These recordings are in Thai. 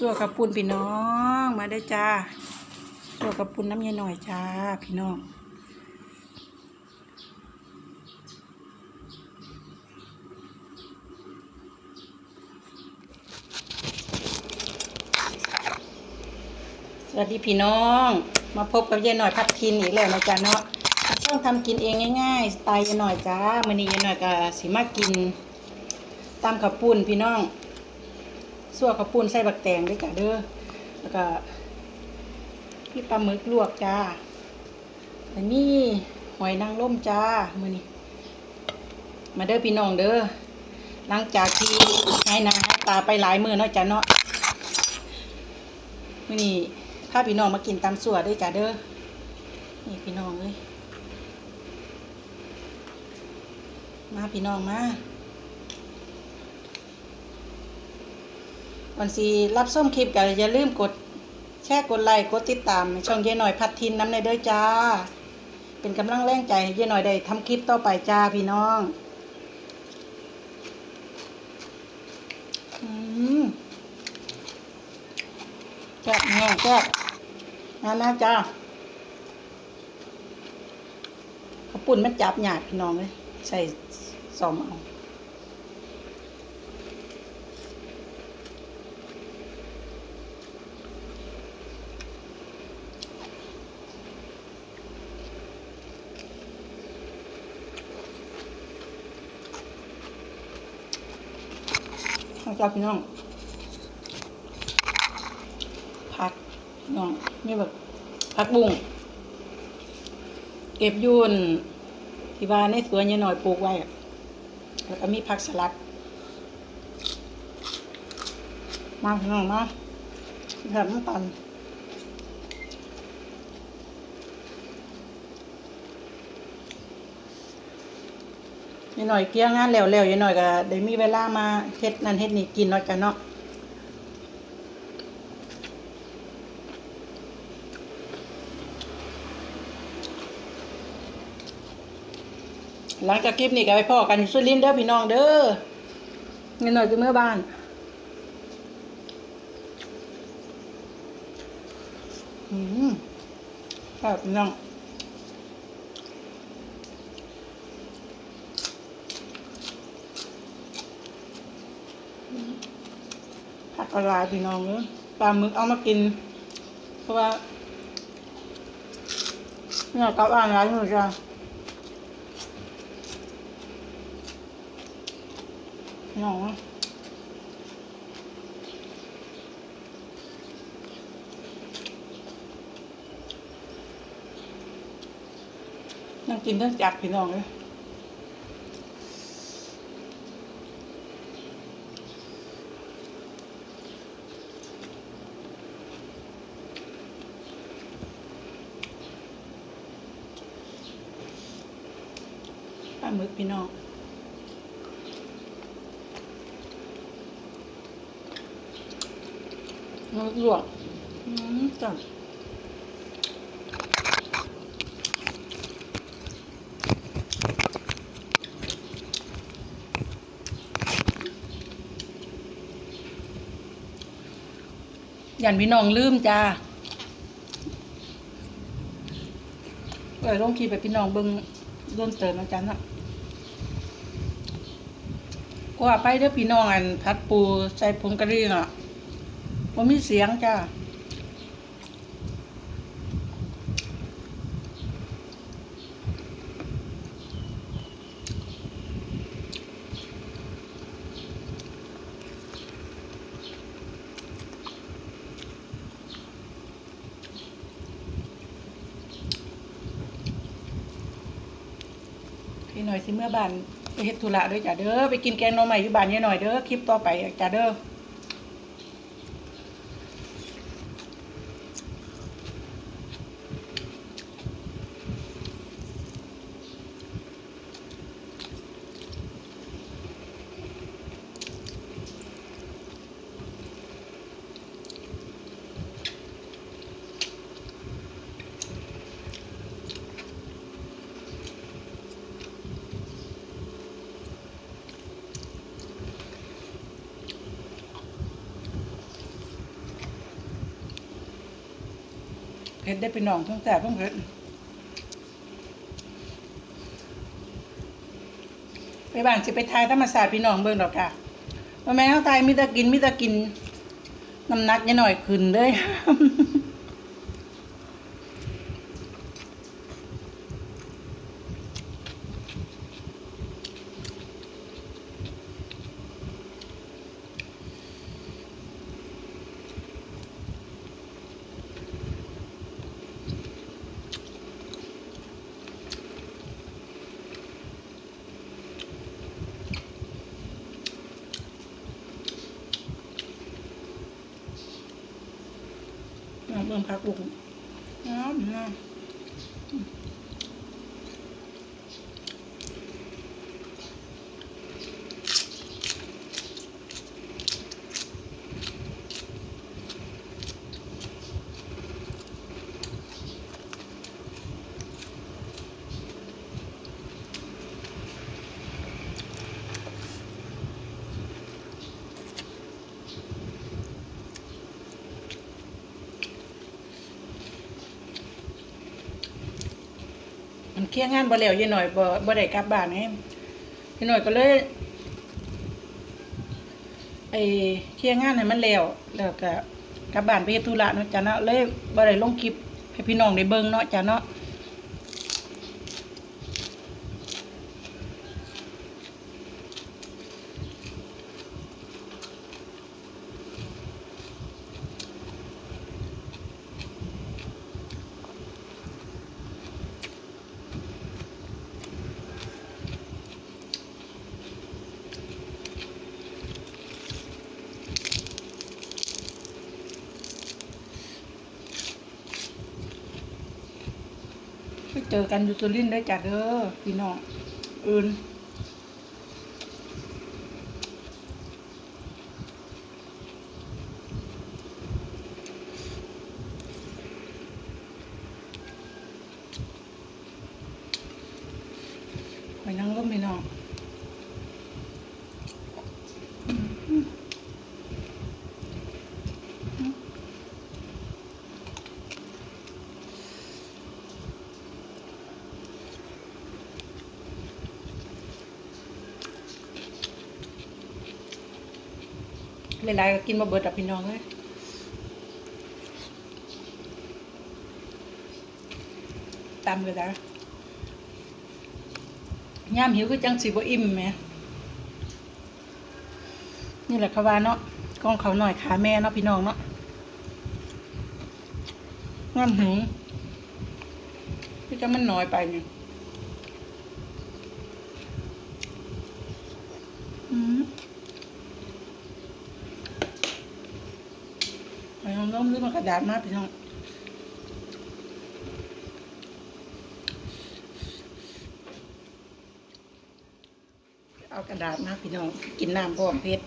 สัวกับปุ่นพี่น้องมาได้จ้าสัวกับปุ่นน้ำเย็นหน่อยจ้าพี่น้องสวัสดีพี่น้อง มาพบกับยายหน่อยพัดทินอีกแล้วนะจ๊ะเนาะต้องทำกินเองง่ายๆสไตล์ยายหน่อยจ้ามื้อนี้ยายหน่อยก็สิมากินตำข้าวปุ้นพี่น้อง สั่วข้าวปุ้นใส่บักแตงด้วยจ้ะเด้อแล้วก็พี่ปลาหมึกลวกจ้าอันนี้หอยนางรมจ้ามือนี้มาเด้อพี่น้องเด้อหลังจากที่ให้นาให้ตาไปหลายมือเนาะจ้ะเนาะมื่อนี้พาพี่น้องมากินตำสั่วด้วยจ้ะเด้อนี่พี่น้องเลยมาพี่น้องมา วันสีรับส้มคลิปกันอย่าลืมกดแชร์กดไลค์กดติดตาม ช่องเย่หน่อยพัดทินน้ำในเด้อจ้า เป็นกำลังแรงใจเย่หน่อยได้ทำคลิปต่อไปจ้าพี่น้องแซ่บแน่แซ่บนะนะจ้าข้าวปุ่นมันจับหยาดพี่น้องเลยใส่ซอมเอา จ้าพี่น้องผักน้องนี่แบบผักบุ้งเก็บยูนที่บ้านในสวนยังหน่อยปลูกไว้แล้วก็มีผักสลัด มาพี่น้องมาแบบน้ำตาล ยายหน่อยเกี้ยงานแล้วๆยายหน่อยก็ได้มีเวลามาเฮ็ดนั่นเฮ็ดนี่กินเนาะจ้ะเนาะหลังจากคลิปนี้ก็ไปพ่อกันอยู่สุรินทร์เด้อพี่น้องเด้อเงินหน่อยคือเมื่อบ้าน อืมครับพี่น้อง ผักอะไรพี่น้องเนอะปลาหมึกเอามากิน เพราะว่าเนี่ยกับอ่านร้านอยู่จ้ะน้องนั่งกินทั้งจักพี่น้องเลยปลาหมึกพี่น้อง มันลวกอืมจังยันพี่น้องลืมจ้าเออลงคีไปพี่น้องเบิ่งร่วมเติมอาจารย์นะก็ว่าไปเด้อพี่น้องอันพัดปูใส่ผงกะหรี่น่ะ ว่มีเสียงจ้าพี่หน่อยสิเมื่อบานไปเฮ็ดธุระด้วยจ้ะเด้อไปกินแกงหน่อใหม่อยู่บ้านยายหน่อยเด้อคลิปต่อไปจ้ะเด้อ เผ็ดได้ไปหนองทั้งแสบทั้งเผ็ดไปบ้านสิไปทายธรรมศาสตร์พี่น้องเบิ่งดอกค่ะว่าแม่เขาทายมิตรกินมิตรกินน้ำหนักยังหน่อยขึ้นเลย น้ำเบิ่งพักบุ้งน้ำน้ำ เคลียงงานบ่แล้วยายหน่อยบ่บ่ได้กลับบ้านไงยายหน่อยก็เลยไอ้เคลียงงานให้มันแล้วแล้วก็กลับบ้านไปเฮ็ดธุระเนาะจ้ะเนาะเลยบ่ได้ลงคลิปให้พี่น้องได้เบิ่งเนาะจ้ะเนาะ เจอกันอยู่สุรินทร์ได้อจ้ะเด้อพี่น้องอื่น เวลาก็กินมาเบิดอะพี่น้องเลยตามเวลาย่ามหิวก็จังสิบ่อิ่มแหมนี่แหละเขาว่าเนาะกองเขาหน่อยขาแม่เนาะพี่น้องเนาะย่ามหิวพี่จะมันน้อยไปเนี่ยอืมไปลองล้ม ซื้อมากระดาษมาพี่น้องเอากระดาษมาพี่น้อง กินน้ำพร้อมเพชร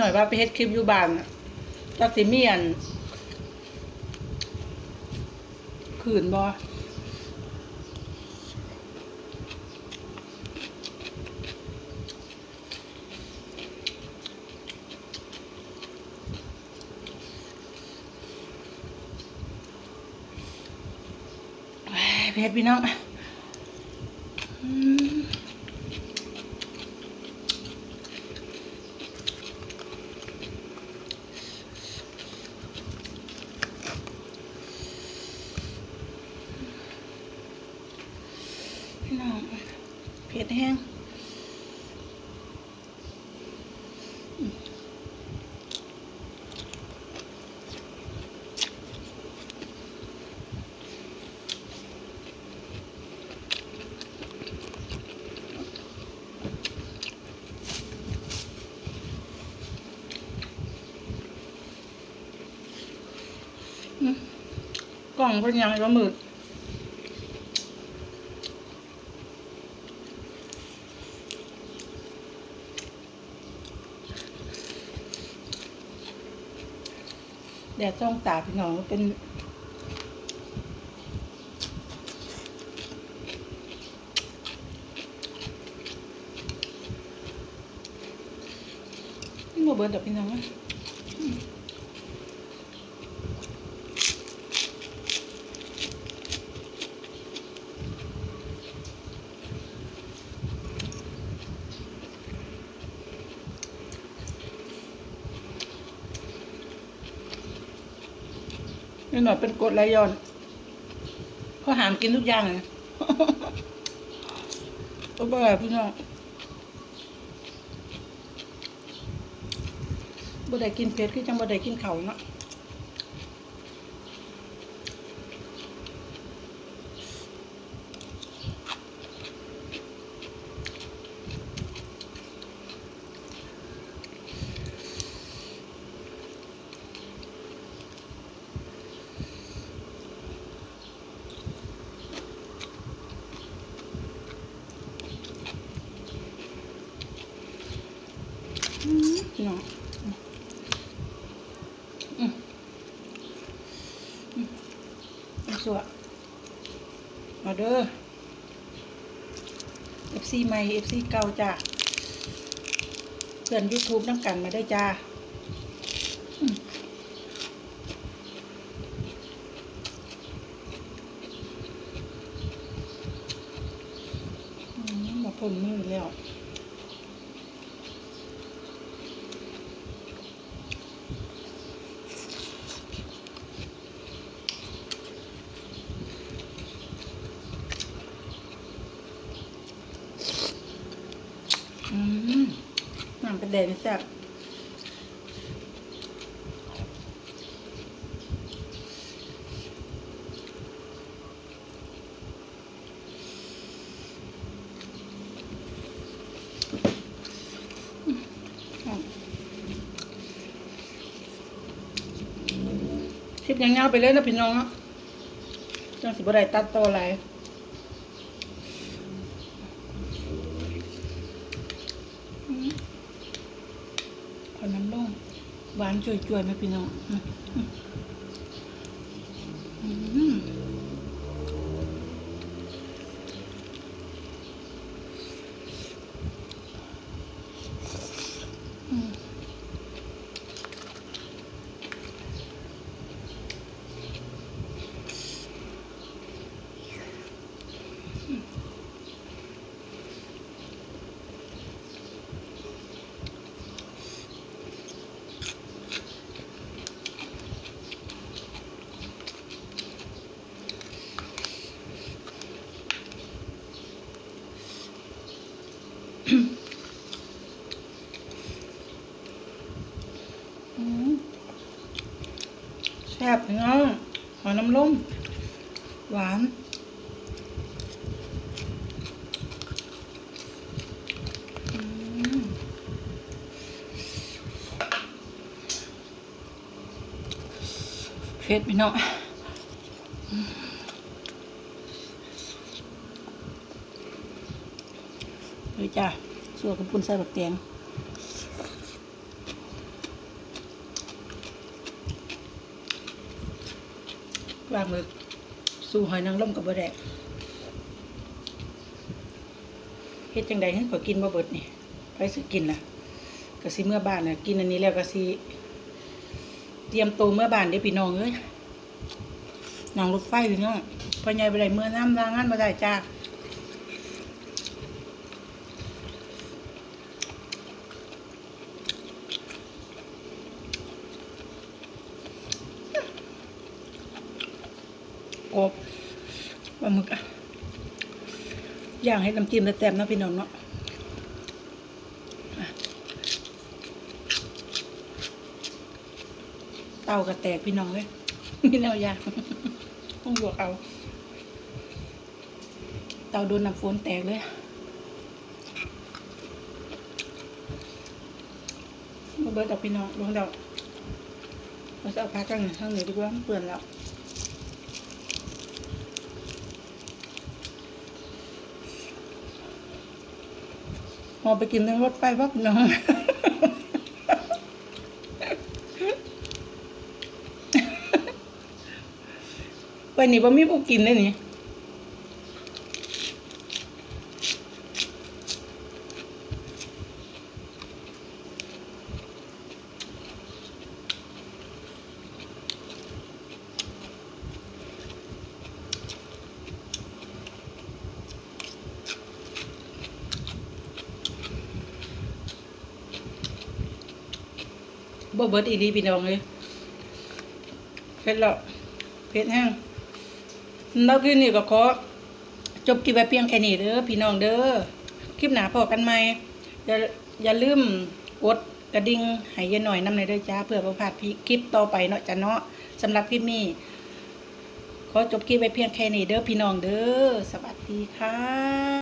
หน่อยว่าไปเฮ็ดคลิปอยู่บ้านจักสิมีอันขืนบ่เฮ้ยเพชรพี่น้องอืม พี่น้องเผ็ดแห้งกล่องเป็นยังไงวะมืด แดดจ้องตาพี่น้องเป็น นี่โมเบิร์ดดอกพี่น้อง นี่หน่อยเป็นกดไหลย้อนเขาหามกินทุกอย่างเลยก็เบื่อพี่น้องบ่ได้กินเผ็ดคือจังบ่ได้กินเข่าเนาะอืมพี่น้อง อืมอืมเอาสวะมา เด้อ FC ใหม่ FC เก่าจ้ะเพื่อน YouTube น้ำกันมาได้จ้าอืมอืมมาพ่นมือแล้ว อืมน้ำเป็น แดงแซ่บคลิปยังเงาไปเลยนะพี่น้องเนาะจังสิบ่ได้ตัดต่ออะไร อืมเอาน้ำลง หวานจ่วยๆไหมพี่น้อง แซ่บพี่น้องหอน้ำล้มหวาน เผ็ดพี่น้องเฮ้ยจ้าส่วนกับปุ้นใส่แบักเตียง ปลาหมึก สู่หอยนางรมกับบะแดกเฮ็ดจังใดให้ขอยกินบ่เบิดนี่ไปสิกินล่ะก็สิเมื่อบ้านน่ะกินอันนี้แล้วก็สิเตรียมตัวเมื่อบ้านเด้พี่น้องเอ้ยนั่งรถไฟพี่น้องพ่อใหญ่บ่ได้เมื่อน้ำลางานบ่ได้จ้า โอบปลาหมึกอะย่างให้น้ำจิ้มแซ่บๆนะพี่น้องเนาะเตากระแตกพี่น้องเลยมีแนวยางต้องบวกเอา เตาโดนน้ำฝนแตกเลยมาเบิดดอกพี่น้องลงดอกเราจะเอาพักกันข้างหนดีกว่าเปื่อนแล้ว อไปกินเรื่องรถไฟวับน้องวันนี้บ่มีผู้กินเลยนี่ บ่เบิดอีหลีพี่น้องเลยเผ็ดแล้วเผ็ดแห้งแล้วคืนนี้ก็ขอจบคลิปไว้เพียงแค่นี้เด้อพี่น้องเด้อคลิปหนาพอกันใหมอย่าอย่าลืมกดกระดิ่งให้เยายหน่อยน้ำในอยด้อจ้าเพื่อบ่พาดคลิปต่อไปเนาะจ้ะเนาะสำหรับคลิปนี้ขอจบคลิปไว้เพียงแค่นี้เด้อพี่น้องเด้อสวัสดีค่ะ